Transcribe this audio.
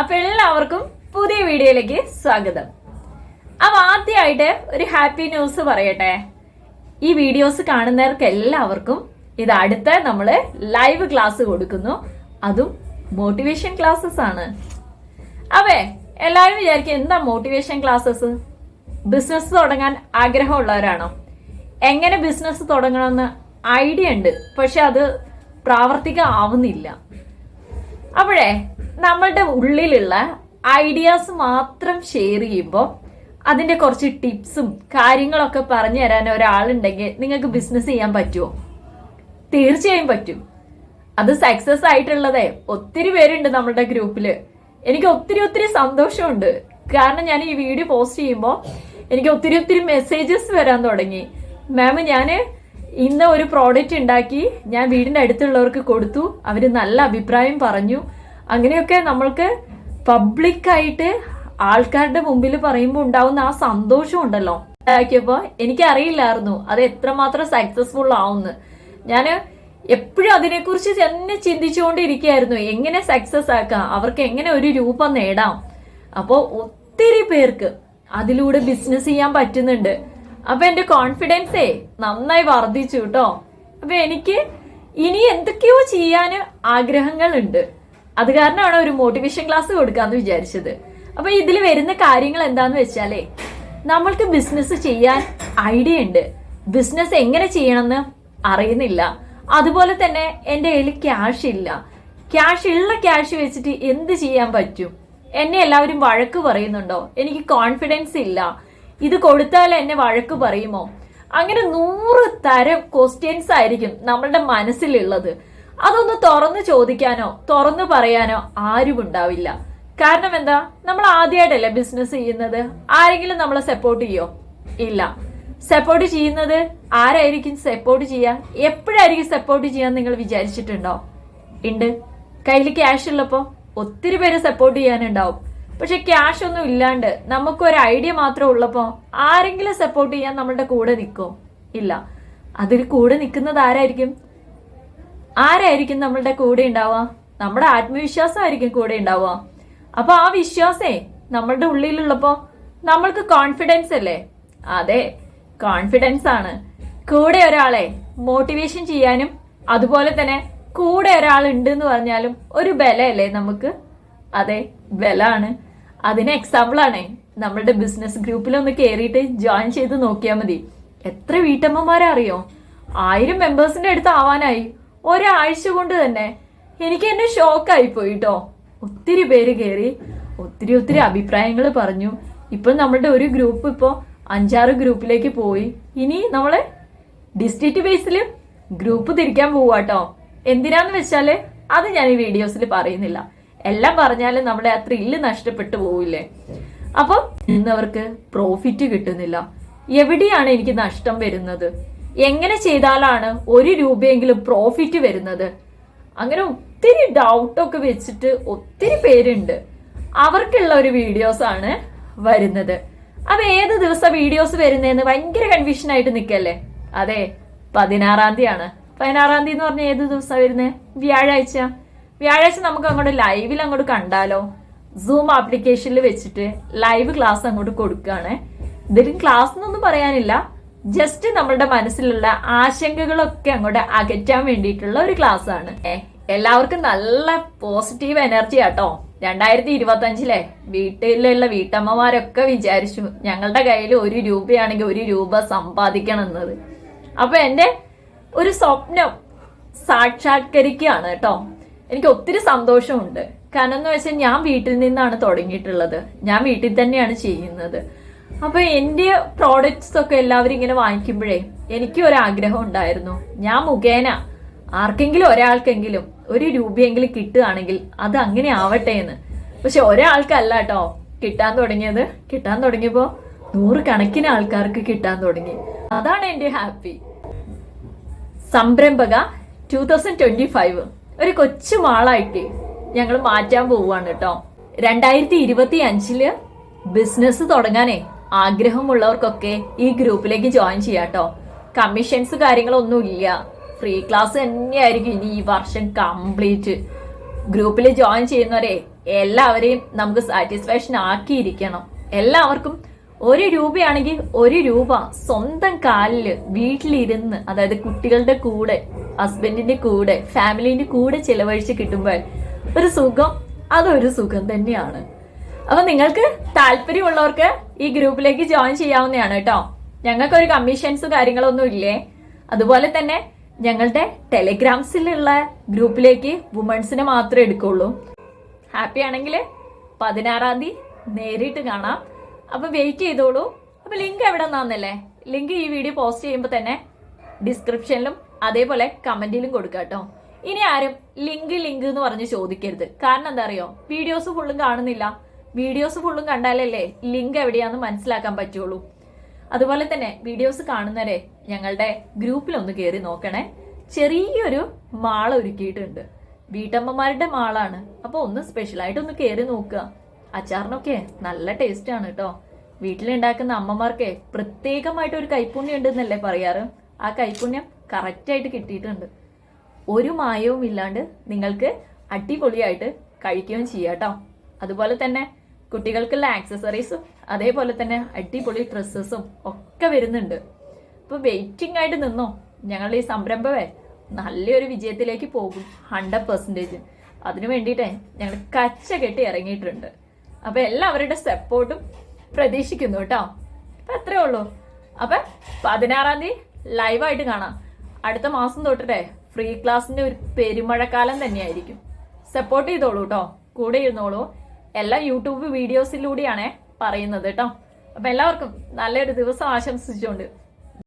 അപ്പൊ എല്ലാവർക്കും പുതിയ വീഡിയോയിലേക്ക് സ്വാഗതം. അപ്പൊ ആദ്യമായിട്ട് ഒരു ഹാപ്പി ന്യൂസ് പറയട്ടെ. ഈ വീഡിയോസ് കാണുന്നവർക്ക് എല്ലാവർക്കും ഇത് അടുത്ത നമ്മൾ ലൈവ് ക്ലാസ് കൊടുക്കുന്നു. അതും മോട്ടിവേഷൻ ക്ലാസ്സസ് ആണ്. അവേ എല്ലാവരും വിചാരിക്കും എന്താ മോട്ടിവേഷൻ ക്ലാസ്സസ്? ബിസിനസ് തുടങ്ങാൻ ആഗ്രഹമുള്ളവരാണോ? എങ്ങനെ ബിസിനസ് തുടങ്ങണമെന്ന് ഐഡിയ ഉണ്ട്. പക്ഷെ അത് പ്രാവർത്തികമാവുന്നില്ല അപ്പോഴേ നമ്മളുടെ ഉള്ളിലുള്ള ഐഡിയാസ് മാത്രം ഷെയർ ചെയ്യുമ്പോൾ അതിന്റെ കുറച്ച് ടിപ്സും കാര്യങ്ങളൊക്കെ പറഞ്ഞു തരാൻ ഒരാളുണ്ടെങ്കിൽ നിങ്ങൾക്ക് ബിസിനസ് ചെയ്യാൻ പറ്റുമോ തീർച്ചയായും പറ്റും. അത് സക്സസ് ആയിട്ടുള്ളതേ ഒത്തിരി പേരുണ്ട് നമ്മളുടെ ഗ്രൂപ്പിൽ എനിക്ക് ഒത്തിരി ഒത്തിരി സന്തോഷമുണ്ട്. കാരണം ഞാൻ ഈ വീഡിയോ പോസ്റ്റ് ചെയ്യുമ്പോൾ എനിക്ക് ഒത്തിരി ഒത്തിരി മെസ്സേജസ് വരാൻ തുടങ്ങി. മാം ഞാൻ ഇന്ന് ഒരു പ്രോഡക്റ്റ് ഉണ്ടാക്കി. ഞാൻ വീടിന്റെ അടുത്തുള്ളവർക്ക് കൊടുത്തു. അവർ നല്ല അഭിപ്രായം പറഞ്ഞു. അങ്ങനെയൊക്കെ നമ്മൾക്ക് പബ്ലിക്കായിട്ട് ആൾക്കാരുടെ മുമ്പിൽ പറയുമ്പോൾ ഉണ്ടാവുന്ന ആ സന്തോഷം ഉണ്ടല്ലോ ഉണ്ടാക്കിയപ്പോൾ എനിക്കറിയില്ലായിരുന്നു അത് എത്രമാത്രം സക്സസ്ഫുൾ ആവുന്ന്. ഞാൻ എപ്പോഴും അതിനെക്കുറിച്ച് തന്നെ ചിന്തിച്ചുകൊണ്ടിരിക്കുകയായിരുന്നു. എങ്ങനെ സക്സസ് ആക്കാം? അവർക്ക് എങ്ങനെ ഒരു രൂപം നേടാം? അപ്പോൾ ഒത്തിരി പേർക്ക് അതിലൂടെ ബിസിനസ് ചെയ്യാൻ പറ്റുന്നുണ്ട്. അപ്പൊ എന്റെ കോൺഫിഡൻസേ നന്നായി വർദ്ധിച്ചു കേട്ടോ. അപ്പൊ എനിക്ക് ഇനി എന്തൊക്കെയോ ചെയ്യാൻ ആഗ്രഹങ്ങളുണ്ട്. അത് കാരണമാണ് ഒരു മോട്ടിവേഷൻ ക്ലാസ് കൊടുക്കാന്ന് വിചാരിച്ചത്. അപ്പൊ ഇതിൽ വരുന്ന കാര്യങ്ങൾ എന്താന്ന് വെച്ചാലേ നമ്മൾക്ക് ബിസിനസ് ചെയ്യാൻ ഐഡിയ ഉണ്ട്. ബിസിനസ് എങ്ങനെ ചെയ്യണമെന്ന് അറിയുന്നില്ല. അതുപോലെ തന്നെ എന്റെ കയ്യിൽ ക്യാഷ് ഇല്ല. ക്യാഷ് ഉള്ള ക്യാഷ് വെച്ചിട്ട് എന്ത് ചെയ്യാൻ പറ്റും? എന്നെ എല്ലാവരും വഴക്ക് പറയുന്നുണ്ടോ? എനിക്ക് കോൺഫിഡൻസ് ഇല്ല. ഇത് കൊടുത്താൽ എന്നെ വഴക്ക് പറയുമോ? അങ്ങനെ നൂറ് തരം ക്വസ്റ്റ്യൻസ് ആയിരിക്കും നമ്മളുടെ മനസ്സിലുള്ളത്. അതൊന്ന് തുറന്നു ചോദിക്കാനോ തുറന്നു പറയാനോ ആരും ഉണ്ടാവില്ല. കാരണം എന്താ? നമ്മൾ ആദ്യമായിട്ടല്ലേ ബിസിനസ് ചെയ്യുന്നത്? ആരെങ്കിലും നമ്മളെ സപ്പോർട്ട് ചെയ്യോ? ഇല്ല. സപ്പോർട്ട് ചെയ്യുന്നത് ആരായിരിക്കും സപ്പോർട്ട് ചെയ്യാ? എപ്പോഴായിരിക്കും സപ്പോർട്ട് ചെയ്യാൻ നിങ്ങൾ വിചാരിച്ചിട്ടുണ്ടോ? ഉണ്ട് കയ്യിൽ ക്യാഷ് ഉള്ളപ്പോൾ ഒത്തിരി പേര് സപ്പോർട്ട് ചെയ്യാനുണ്ടാവും. പക്ഷെ ക്യാഷ് ഒന്നും ഇല്ലാണ്ട് നമുക്ക് ഒരു ഐഡിയ മാത്രം ഉള്ളപ്പോൾ ആരെങ്കിലും സപ്പോർട്ട് ചെയ്യാൻ നമ്മളുടെ കൂടെ നിൽക്കോ. ഇല്ല. അതിൽ കൂടെ നിൽക്കുന്നത് ആരായിരിക്കും? ആരായിരിക്കും നമ്മളുടെ കൂടെ ഉണ്ടാവുക? നമ്മുടെ ആത്മവിശ്വാസമായിരിക്കും കൂടെ ഉണ്ടാവുക. അപ്പൊ ആ വിശ്വാസേ നമ്മളുടെ ഉള്ളിലുള്ളപ്പോ നമ്മൾക്ക് കോൺഫിഡൻസ് അല്ലേ? അതെ കോൺഫിഡൻസ് ആണ്. കൂടെ ഒരാളെ മോട്ടിവേഷൻ ചെയ്യാനും അതുപോലെ തന്നെ കൂടെ ഒരാൾ ഉണ്ട് എന്ന് പറഞ്ഞാലും ഒരു ബലയല്ലേ നമുക്ക്? അതെ ബലാണ്. അതിന് എക്സാമ്പിൾ ആണ്. നമ്മളുടെ ബിസിനസ് ഗ്രൂപ്പിൽ ഒന്ന് കയറിയിട്ട് ജോയിൻ ചെയ്ത് നോക്കിയാൽ മതി. എത്ര വീട്ടമ്മമാരറിയോ? ആയിരം മെമ്പേഴ്സിന്റെ അടുത്ത് ആവാനായി. ഒരാഴ്ച കൊണ്ട് തന്നെ എനിക്ക് എന്നെ ഷോക്കായി പോയിട്ടോ ഒത്തിരി പേര് കയറി ഒത്തിരി ഒത്തിരി അഭിപ്രായങ്ങൾ പറഞ്ഞു. ഇപ്പൊ നമ്മളുടെ ഒരു ഗ്രൂപ്പ് ഇപ്പോൾ അഞ്ചാറ് ഗ്രൂപ്പിലേക്ക് പോയി. ഇനി നമ്മൾ ഡിസ്ട്രിക്ട് ബേസിൽ ഗ്രൂപ്പ് തിരിക്കാൻ പോവാട്ടോ എന്തിനാന്ന് വെച്ചാൽ അത് ഞാൻ ഈ വീഡിയോസിൽ പറയുന്നില്ല. എല്ലാം പറഞ്ഞാലും നമ്മുടെ ആ ത്രില്ല് നഷ്ടപ്പെട്ടു പോവില്ലേ? അപ്പം ഇന്നവർക്ക് പ്രോഫിറ്റ് കിട്ടുന്നില്ല. എവിടെയാണ് എനിക്ക് നഷ്ടം വരുന്നത്? എങ്ങനെ ചെയ്താലാണ് ഒരു രൂപയെങ്കിലും പ്രോഫിറ്റ് വരുന്നത്? അങ്ങനെ ഒത്തിരി ഡൗട്ടൊക്കെ വെച്ചിട്ട് ഒത്തിരി പേരുണ്ട്. അവർക്കുള്ള ഒരു വീഡിയോസ് ആണ് വരുന്നത്. അപ്പൊ ഏത് ദിവസം വീഡിയോസ് വരുന്നതെന്ന് ഭയങ്കര കൺഫ്യൂഷൻ ആയിട്ട് നിൽക്കല്ലേ അതെ പതിനാറാം തീയതിയാണ്. പതിനാറാം തീയതി എന്ന് പറഞ്ഞാൽ ഏത് ദിവസം വരുന്നത് വ്യാഴാഴ്ച. വ്യാഴാഴ്ച നമുക്ക് അങ്ങോട്ട് ലൈവിൽ അങ്ങോട്ട് കണ്ടാലോ? സൂം ആപ്ലിക്കേഷനിൽ വെച്ചിട്ട് ലൈവ് ക്ലാസ് അങ്ങോട്ട് കൊടുക്കുകയാണ് ഇതിലും ക്ലാസ് എന്നൊന്നും പറയാനില്ല. ജസ്റ്റ് നമ്മളുടെ മനസ്സിലുള്ള ആശങ്കകളൊക്കെ അങ്ങോട്ട് അകറ്റാൻ വേണ്ടിയിട്ടുള്ള ഒരു ക്ലാസ് ആണ്. എല്ലാവർക്കും നല്ല പോസിറ്റീവ് എനർജി ആട്ടോ. രണ്ടായിരത്തി ഇരുപത്തി അഞ്ചിലെ വീട്ടിലുള്ള വീട്ടമ്മമാരൊക്കെ വിചാരിച്ചു ഞങ്ങളുടെ കയ്യിൽ ഒരു രൂപയാണെങ്കിൽ ഒരു രൂപ സമ്പാദിക്കണം എന്നത്. അപ്പൊ എന്റെ ഒരു സ്വപ്നം സാക്ഷാത്കരിക്കുകയാണ് കേട്ടോ. എനിക്ക് ഒത്തിരി സന്തോഷമുണ്ട്. കാരണം എന്ന് വെച്ചാൽ ഞാൻ വീട്ടിൽ നിന്നാണ് തുടങ്ങിയിട്ടുള്ളത്. ഞാൻ വീട്ടിൽ തന്നെയാണ് ചെയ്യുന്നത്. അപ്പൊ എന്റെ പ്രോഡക്ട്സ് ഒക്കെ എല്ലാവരും ഇങ്ങനെ വാങ്ങിക്കുമ്പോഴേ എനിക്കും ഒരാഗ്രഹം ഉണ്ടായിരുന്നു. ഞാൻ മുഖേന ആർക്കെങ്കിലും ഒരാൾക്കെങ്കിലും ഒരു രൂപയെങ്കിലും കിട്ടുകയാണെങ്കിൽ അത് അങ്ങനെ ആവട്ടെ എന്ന്. പക്ഷെ ഒരാൾക്കല്ല കേട്ടോ കിട്ടാൻ തുടങ്ങിയത്. കിട്ടാൻ തുടങ്ങിയപ്പോ നൂറ് കണക്കിന് ആൾക്കാർക്ക് കിട്ടാൻ തുടങ്ങി. അതാണ് എന്റെ ഹാപ്പി. സംരംഭക ടൂ തൗസൻഡ് ട്വന്റി ഫൈവ് ഒരു കൊച്ചു മാളായിട്ട് ഞങ്ങൾ മാറ്റാൻ പോവുകയാണ് കേട്ടോ. രണ്ടായിരത്തി ഇരുപത്തി അഞ്ചിൽ ബിസിനസ് തുടങ്ങാനേ ആഗ്രഹമുള്ളവർക്കൊക്കെ ഈ ഗ്രൂപ്പിലേക്ക് ജോയിൻ ചെയ്യാട്ടോ കമ്മീഷൻസ് കാര്യങ്ങളൊന്നും ഇല്ല ഫ്രീ ക്ലാസ് തന്നെയായിരിക്കും ഇനി ഈ വർഷം കംപ്ലീറ്റ്. ഗ്രൂപ്പിൽ ജോയിൻ ചെയ്യുന്നവരെ എല്ലാവരെയും നമുക്ക് സാറ്റിസ്ഫാക്ഷൻ ആക്കിയിരിക്കണം. എല്ലാവർക്കും ഒരു രൂപയാണെങ്കിൽ ഒരു രൂപ സ്വന്തം കാലിൽ വീട്ടിലിരുന്ന് അതായത് കുട്ടികളുടെ കൂടെ ഹസ്ബൻഡിന്റെ കൂടെ ഫാമിലിന്റെ കൂടെ ചിലവഴിച്ച് കിട്ടുമ്പോൾ ഒരു സുഖം അതൊരു സുഖം തന്നെയാണ്. അപ്പൊ നിങ്ങൾക്ക് താല്പര്യമുള്ളവർക്ക് ഈ ഗ്രൂപ്പിലേക്ക് ജോയിൻ ചെയ്യാവുന്നതാണ് കേട്ടോ. ഞങ്ങൾക്ക് ഒരു കമ്മീഷൻസ് കാര്യങ്ങളൊന്നും ഇല്ലേ? അതുപോലെ തന്നെ ഞങ്ങളുടെ ടെലിഗ്രാംസിലുള്ള ഗ്രൂപ്പിലേക്ക് വുമൺസിനെ മാത്രമേ എടുക്കുള്ളൂ. ഹാപ്പി ആണെങ്കിൽ പതിനാറാം തീയതി നേരിട്ട് കാണാം. അപ്പോൾ വെയിറ്റ് ചെയ്തോളൂ. അപ്പോൾ ലിങ്ക് എവിടെ നിന്നാന്നല്ലേ? ലിങ്ക് ഈ വീഡിയോ പോസ്റ്റ് ചെയ്യുമ്പോൾ തന്നെ ഡിസ്ക്രിപ്ഷനിലും അതേപോലെ കമന്റിലും കൊടുക്കുക കേട്ടോ. ഇനി ആരും ലിങ്ക് ലിങ്ക് എന്ന് പറഞ്ഞ് ചോദിക്കരുത്. കാരണം എന്താ അറിയോ? വീഡിയോസ് ഫുള്ളും കാണുന്നില്ല. വീഡിയോസ് ഫുള്ളും കണ്ടാലല്ലേ ലിങ്ക് എവിടെയാണെന്ന് മനസ്സിലാക്കാൻ പറ്റുള്ളൂ. അതുപോലെ തന്നെ വീഡിയോസ് കാണുന്നവരെ ഞങ്ങളുടെ ഗ്രൂപ്പിലൊന്ന് കയറി നോക്കണേ. ചെറിയൊരു മാള ഒരുക്കിയിട്ടുണ്ട്. വീട്ടമ്മമാരുടെ മാളാണ്. അപ്പോൾ ഒന്ന് സ്പെഷ്യലായിട്ട് ഒന്ന് കയറി നോക്കുക. അച്ചാറിനൊക്കെ നല്ല ടേസ്റ്റ് ആണ് കേട്ടോ. വീട്ടിലുണ്ടാക്കുന്ന അമ്മമാർക്ക് പ്രത്യേകമായിട്ട് ഒരു കൈപ്പുണ്യം ഉണ്ടെന്നല്ലേ പറയാറ്? ആ കൈപ്പുണ്യം കറക്റ്റായിട്ട് കിട്ടിയിട്ടുണ്ട്. ഒരു മായവും ഇല്ലാണ്ട് നിങ്ങൾക്ക് അടിപൊളിയായിട്ട് കഴിക്കുകയും ചെയ്യാം കേട്ടോ. അതുപോലെ തന്നെ കുട്ടികൾക്കുള്ള ആക്സസറീസും അതേപോലെ തന്നെ അടിപൊളി ഡ്രസ്സസും ഒക്കെ വരുന്നുണ്ട്. അപ്പോൾ വെയിറ്റിംഗ് ആയിട്ട് നിന്നോ? ഞങ്ങളുടെ ഈ സംരംഭമേ നല്ലൊരു വിജയത്തിലേക്ക് പോകും ഹൺഡ്രഡ് പെർസെന്റേജ് അതിനു വേണ്ടിയിട്ടേ ഞങ്ങൾ കച്ച കെട്ടി ഇറങ്ങിയിട്ടുണ്ട്. അപ്പോൾ എല്ലാവരുടെ സപ്പോർട്ടും പ്രതീക്ഷിക്കുന്നു കേട്ടോ. അപ്പം അത്രേ ഉള്ളൂ. അപ്പൊ പതിനാറാം തീയതി ലൈവായിട്ട് കാണാം. അടുത്ത മാസം തൊട്ടിട്ടേ ഫ്രീ ക്ലാസ്സിന്റെ ഒരു പെരുമഴക്കാലം തന്നെയായിരിക്കും. സപ്പോർട്ട് ചെയ്തോളൂ കേട്ടോ. കൂടെ ഇരുന്നോളൂ. എല്ലാം യൂട്യൂബ് വീഡിയോസിലൂടെയാണ് പറയുന്നത് കേട്ടോ. അപ്പൊ എല്ലാവർക്കും നല്ലൊരു ദിവസം ആശംസിച്ചുകൊണ്ട്